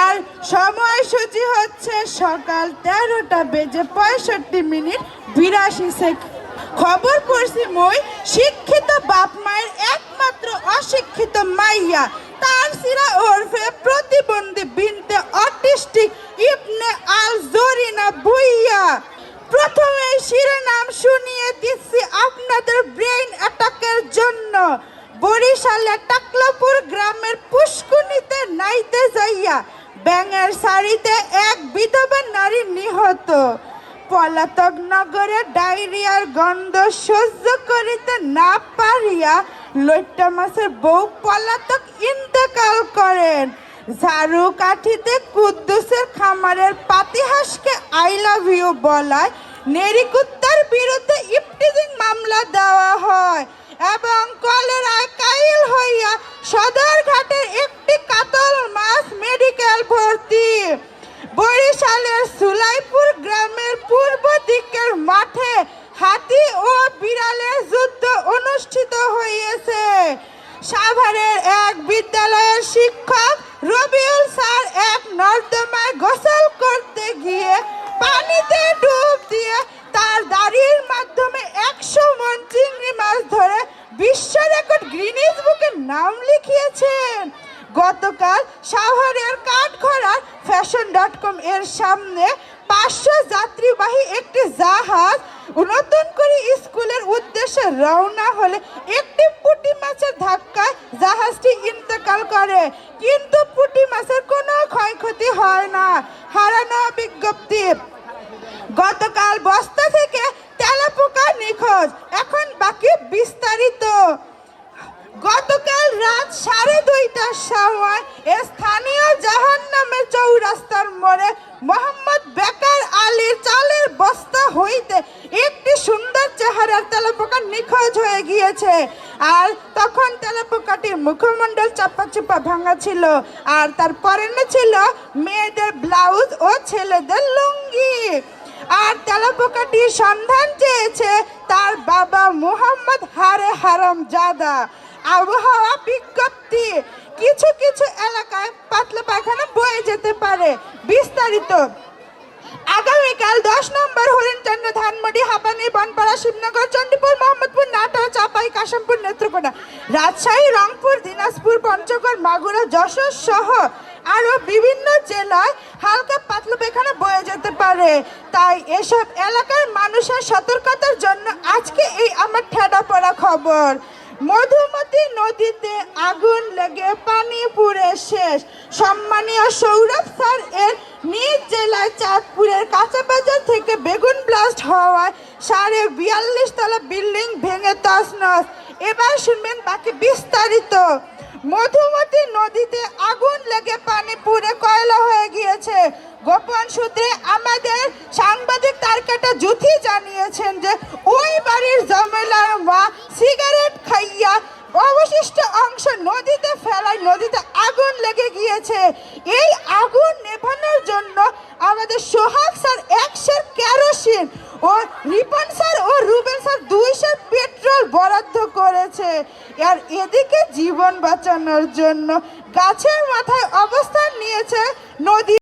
আর সময়সূচি হচ্ছে সকাল তেরোটা বেজে পঁয়ষট্টি মিনিট বিরাশি সেকেন্ড খবর পড়ছি মই শিক্ষিত বাপ মায়ের একমাত্র অশিক্ষিত মাইয়া। তার সিরা ওরফে প্রতিবন্ধী বিনতে অটিস্টিক ইবনে আল জরিনা ভুইয়া প্রথমে শিরোনাম শুনিয়ে দিচ্ছি আপনাদের ব্রেইন অ্যাটাকের জন্য। বরিশালে টাকলাপুর গ্রামের পুষ্কুনিতে নাইতে যাইয়া ব্যাঙের শাড়িতে এক বিধবা নারী নিহত। পলাতক নগরে ডায়রিয়ার গন্ধ সহ্য করিতে না পারিয়া লইট্টা মাছের বউ পলাতক ইন্তেকাল করেন। ঝাড়ু কাঠিতে কুদ্দুসের খামারের পাতিহাসকে আই লাভ ইউ বলায় নেরিকুত্তার বিরুদ্ধে ইফটিজিং বরিশালের সুলাইপুর গ্রামের পূর্ব দিকের মাঠে হাতি ও বিড়ালের যুদ্ধ অনুষ্ঠিত হয়েছে সাভারের এক বিদ্যালয়ের শিক্ষক রবিউল স্যার এক নর্দমায় গোসল করতে গিয়ে পানিতে ডুব দিয়ে তার দাড়ির মাধ্যমে একশো মন চিংড়ি মাছ ধরে বিশ্ব রেকর্ড গ্রিনিজ বুকে নাম লিখিয়েছেন। গতকাল ডট কম এর সামনে পাঁচশো যাত্রীবাহী একটি জাহাজ নতুন করে স্কুলের উদ্দেশ্যে রওনা হলে একটি পুঁটি মাছের ধাক্কায় জাহাজটি ইন্তেকাল করে। কিন্তু পুঁটি মাছের কোনো ক্ষয়ক্ষতি হয় না, হারানো বিজ্ঞপ্তি। গতকাল বস্তা থেকে তেলাপোকা নিখোঁজ, এখন বাকি বিস্তারিত। গতকাল রাত সাড়ে দুইটার সময় স্থানীয় জাহান তেলাপোকা নিখোঁজ হয়ে গিয়েছে। আর তখন তেলাপোকাটির মুখমণ্ডল চাপা চাপা ভাঙা ছিল। আর তার পরনে ছিল মেয়েদের ব্লাউজ ও ছেলেদের লুঙ্গি। আর তেলাপোকাটির সন্ধান চেয়েছে তার বাবা মুহাম্মদ হারে হারাম জাদা আবহাওয়া বিজ্ঞপ্তি। কিছু কিছু এলাকায় পাতলা পায়খানা বয়ে যেতে পারে। বিস্তারিত আগামীকাল দশ নম্বর হরিণচন্দ্র ধানমন্ডি, হাপানি, বনপাড়া, শিবনগর, চণ্ডীপুর, মোহাম্মদপুর, নাটোর, চাপাই, কাশিমপুর, নেত্রকোনা, রাজশাহী, রংপুর, দিনাজপুর, পঞ্চগড়, মাগুরা, যশোর সহ আরও বিভিন্ন জেলায় হালকা পাতলা পেখানা বয়ে যেতে পারে। তাই এসব এলাকার মানুষের সতর্কতার জন্য আজকে এই আমার ঠেডা পড়া খবর। মধুমতি নদীতে আগুন লেগে পানি পুড়ে শেষ। সম্মানীয় সৌরভ স্যার, এর নিজ জেলায় চাঁদপুরের কাঁচাবাজার থেকে বেগুন ব্লাস্ট হওয়ায় সাড়ে বিয়াল্লিশ তলা বিল্ডিং ভেঙে তছনছ। এবার শুনবেন বাকি বিস্তারিত। মধুমতি নদীতে আগুন লেগে পানি পুড়ে কয়লা হয়ে গিয়েছে। করেছে। আর এদিকে জীবন বাঁচানোর জন্য গাছের মাথায় অবস্থান নিয়েছে নদী